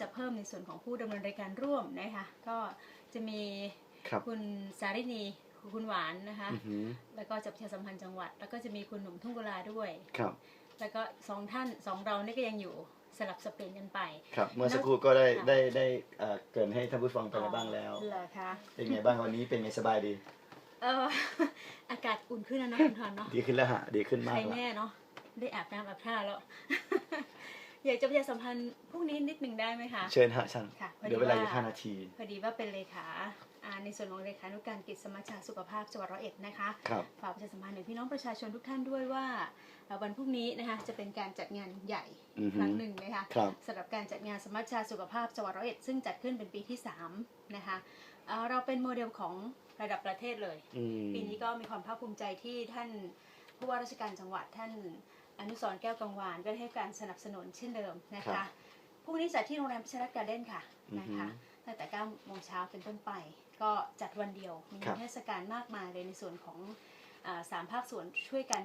จะเพิ่มในส่วนของผู้ดำเนินรายการร่วมนะคะก็จะมีครับ คุณสารินีคุณหวานนะคะ อือหือแล้วก็จะประชาสัมพันธ์จังหวัด แล้วก็จะมีคุณหนุ่มทุ่งกุลาด้วย ครับแล้วก็สองท่านสองเรานี่ก็ยังอยู่สลับสับเปลี่ยนกันไป ครับ เมื่อสักครู่ก็ได้ค่ะ ได้ได้เอ่อเกรินให้ท่านผู้ฟังไปแล้วบ้างแล้ว เหรอคะเป็นไงบ้างวันนี้เป็นไงสบายดี เออ อากาศอุ่นขึ้นแล้วเนาะคุณทอนเนาะดีขึ้นแล้วฮะดีขึ้นใคมารกแล้วแน่เนาะได้อาบน้ำอาบท่าแล้ว อยากจะประชาสัมพันธ์พวกนี้นิดหนึ่งได้ไหมคะ เชิญฮะชันค่ะพอดีเดี๋ยวเวลาว่าอีกห้านาที พอดีว่าเป็นเลขาอ่าในส่วนของเลขานุการกิจสมัชชาสุขภาพจังหวัดร้อยเอ็ดนะคะ ครับ ฝากประชาสัมพันธ์ถึงพี่น้องประชาชนทุกท่านด้วยว่าเอ่อวันพรุ่งนี้นะคะจะเป็นการจัดงานใหญ่อือฮึ ครั้งหนึ่งนะคะครับ สำหรับการจัดงานสมัชชาสุขภาพจังหวัดร้อยเอ็ดซึ่งจัดขึ้นเป็นปีที่3นะคะเอ่อเราเป็นโมเดลของระดับประเทศเลย อืม ปีนี้ก็มีความภาคภูมิใจที่ท่านผู้ว่าราชการจังหวัดท่าน อนุสรณ์แก้วกังวานก็ได้ให้การสนับสนุนเช่นเดิมนะครัคะบพรุ่งนี้จัดที่โรงแรมพิชรัตน์การ์เด้นค่ะอือฮึนะคะตั้งแต่9โมงเช้าเป็นต้นไป ก็จัดวันเดียวมีครับเทศกาลมากมายเลยในส่วนของอาสามภาคส่วนช่วยกัน